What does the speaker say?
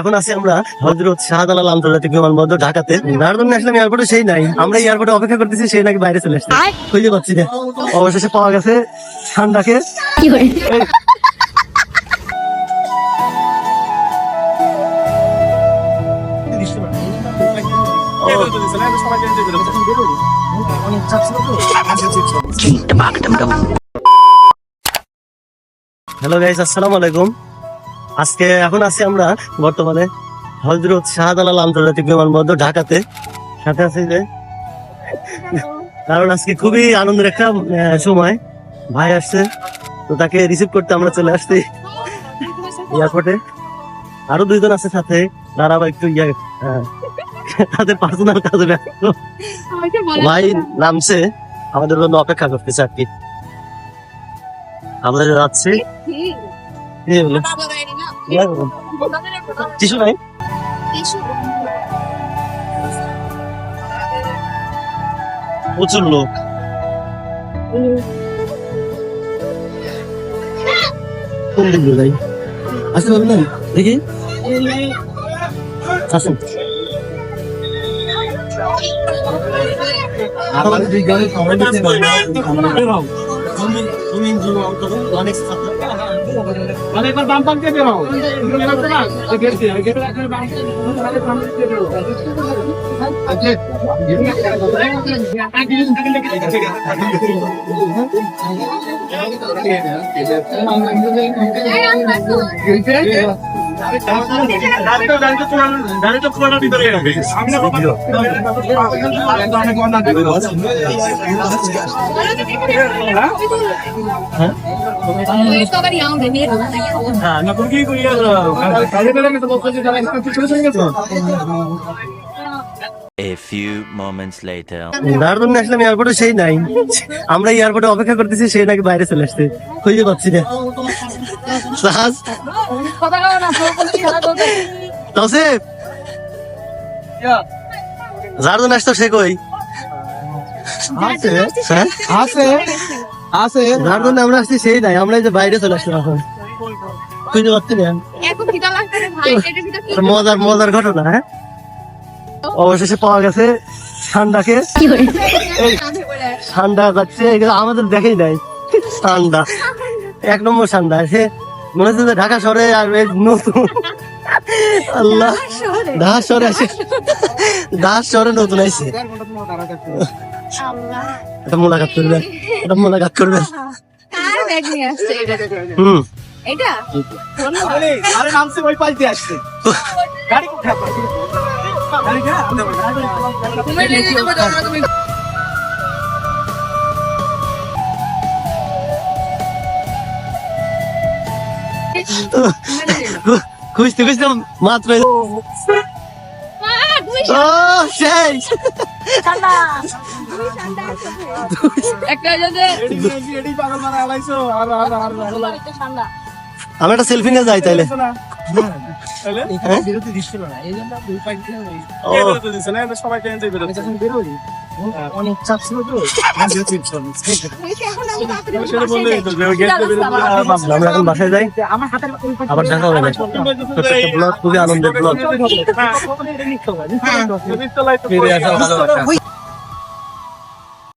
এখন আছি আমরা হজরত শাহজালাল আন্তর্জাতিক বিমানবন্দর ঢাকাতে। নারদন ন্যাশনাল এয়ারপোর্টে সেই নাই। আমরা এয়ারপোর্টে অপেক্ষা করতেছি সেই নাকি বাইরে চলে আসছে খুঁজে পাচ্ছি না। অবশেষে পাওয়া গেছে ঠান্ডাকে। হ্যালো গাইস আসসালামু আলাইকুম। আজকে এখন আছি আমরা বর্তমানে হজরত শাহজালাল আন্তর্জাতিক বিমানবন্দর ঢাকাতে। সাথে আছি যে কারণ আজকে খুবই আনন্দের একটা সময়। ভাই আসছে তো তাকে রিসিভ করতে আমরা চলে আসছি এয়ারপোর্টে। আরও দুইজন আছে সাথে তারা আবার একটু ইয়ে তাদের পার্সোনাল কাজে ব্যস্ত। ভাই নামছে আমাদের জন্য অপেক্ষা করতেছে আর কি। আমরা যাচ্ছি টিস্যু নাই? প্রচুর লোক। কোন দিক যাই? আসতে পারবেন না? দেখি। আসুন। আমাদের বিজ্ঞানের সময় দিতে অনেক মানে একবার বাম পাক দিয়ে বেরো এগুলো A few moments later. নারদন ন্যাশনাল এয়ারপোর্টে সেই নাই। আমরা এয়ারপোর্টে অপেক্ষা করতেছি সেই নাকি বাইরে চলে আসছে। খুঁজে পাচ্ছি না। তসিফ জারদন আসতো সে কই? হ্যাঁ? আছে আছে। জারদন আমরা আসছি সেই নাই আমরা এই যে বাইরে চলে আসলাম এখন। না। ভাই এটার ভিতর কি মজার মজার ঘটনা হ্যাঁ? অবশেষে পাওয়া গেছে ঠান্ডাকে? ঠান্ডা যাচ্ছে আমাদের দেখেই নাই। ঠান্ডা এক নম্বর ঠান্ডা সে মনে হচ্ছে যে ঢাকা শহরে আর এই নতুন। আল্লাহ ঢাকা শহরে? আছে ঢাকা শহরে নতুন আল্লাহ এটা মোলাকাত করবেন এটা মোলাকাত করবেন কার আসছে। এটা হুম। এটা? আরে নামছে ওই পাশ দিয়ে আসছে। গাড়ি কোথায় খুঁজতে খুঁজতে মাত্র আমি একটা সেলফি নিয়ে যাই তাইলে। হ্যাঁ? অনেক চাপ ছিল তো। আমরা এখন বাসায় যাই। আবার দেখা হবে ব্লগ খুবই আনন্দের ব্লগ ফিরে আসা ভালো কথা